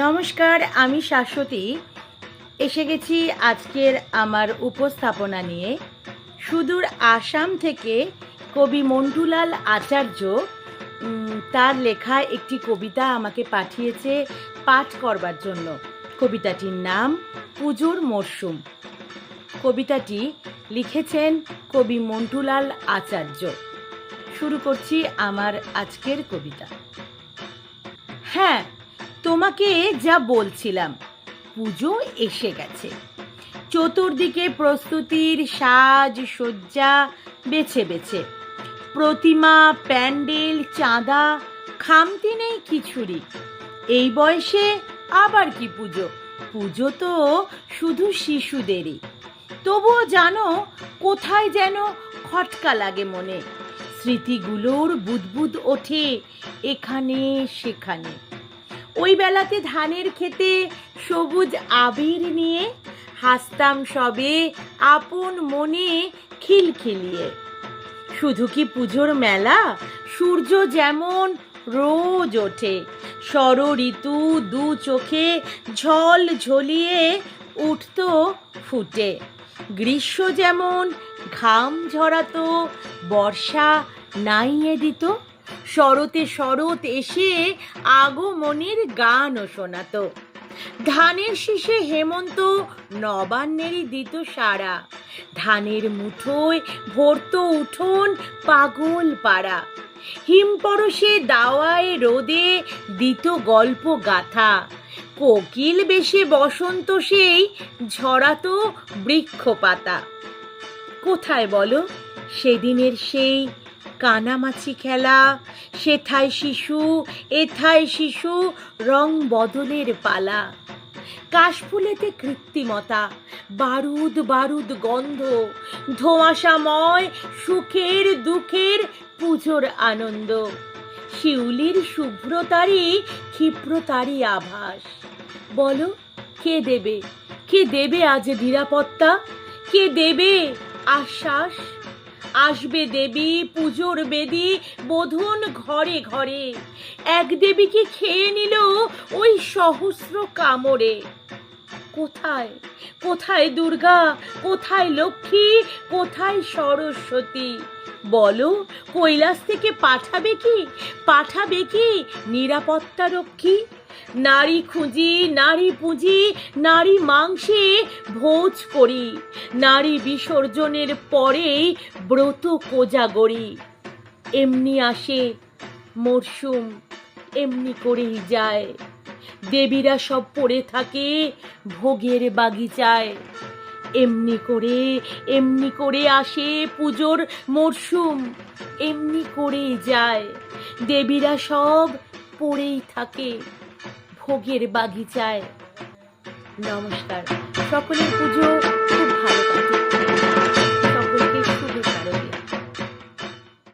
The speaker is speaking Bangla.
নমস্কার, আমি শাশ্বতী। এসে গেছি আজকের আমার উপস্থাপনা নিয়ে। সুদূর আসাম থেকে কবি মন্টুলাল আচার্য তার লেখা একটি কবিতা আমাকে পাঠিয়েছে পাঠ করবার জন্য। কবিতাটির নাম পুজোর মরশুম। কবিতাটি লিখেছেন কবি মন্টুলাল আচার্য। শুরু করছি আমার আজকের কবিতা। হ্যাঁ তোমাকে যা বলছিলাম, পুজো এসে গেছে। চতুর্দিকে প্রস্তুতির সাজ সজ্জা বেছে বেছে। প্রতিমা, প্যান্ডেল, চাঁদা, খামতি নেই কিছুরই এই বয়সে আবার কি পুজো? পুজো তো শুধু শিশুদেরই। তবুও জানো কোথায় যেন খটকা লাগে মনে। স্মৃতিগুলোর বুদবুদ ওঠে এখানে সেখানে। ওই বেলাতে ধানের খেতে সবুজ আবির নিয়ে হাসতাম সবে আপন মনে খিলখিলিয়ে। শুধু কি পুজোর মেলা? সূর্য যেমন রোজ ওঠে ষড় ঋতু দু চোখে ঝল ঝলিয়ে উঠত ফুটে। গ্রীষ্ম যেমন ঘাম ঝরাতো, বর্ষা নাইয়ে দিত শরতে শরৎ এসে আগমনের গানও শোনাতো। ধানের শীষে হেমন্ত নবান্নেরই দিত সারা। ধানের মুঠোয় ভরত উঠোন পাগল পাড়া। হিমপরশে দাওয়ায় রোদে দিত গল্প গাথা। কোকিল বেশে বসন্ত সেই ঝরাতো বৃক্ষ পাতা কোথায় বলো? সেদিনের সেই কানামাছি খেলা, সেথায় শিশু, এথায় শিশু, রং বদলের পালা। কাশফুলেতে কৃত্রিমতা, বারুদ বারুদ গন্ধ, ধোঁয়াশাময়, সুখের দুঃখের পুজোর আনন্দ। শিউলির শুভ্রতারই ক্ষিপ্রতারই আভাস। বলো, কে দেবে? কে দেবে আজ নিরাপত্তা? কে দেবে আশ্বাস? আসবে দেবী, পুজোর বেদি বোধন ঘরে ঘরে। এক দেবীকে খেয়ে নিল ওই সহস্র কামড়ে। কোথায়? কোথায় দুর্গা? কোথায় লক্ষ্মী? কোথায় সরস্বতী? বলো, কৈলাস থেকে পাঠাবে কি? পাঠাবে কি নিরাপত্তা রক্ষী? নারী খুঁজি, নারী পুঁজি, নারী মাংসে ভোজ করি। নারী বিসর্জনের পরেই ব্রত কোজাগরি এমনি আসে মরশুম এমনি করেই যায়। দেবীরা সব পড়ে থাকে ভোগের বাগিচায়। এমনি করে এমনি করে আসে পুজোর মরশুম এমনি করেই যায়। দেবীরা সব পড়েই থাকে ভোগের বাগিচায়। নমস্কার। সকলের পুজো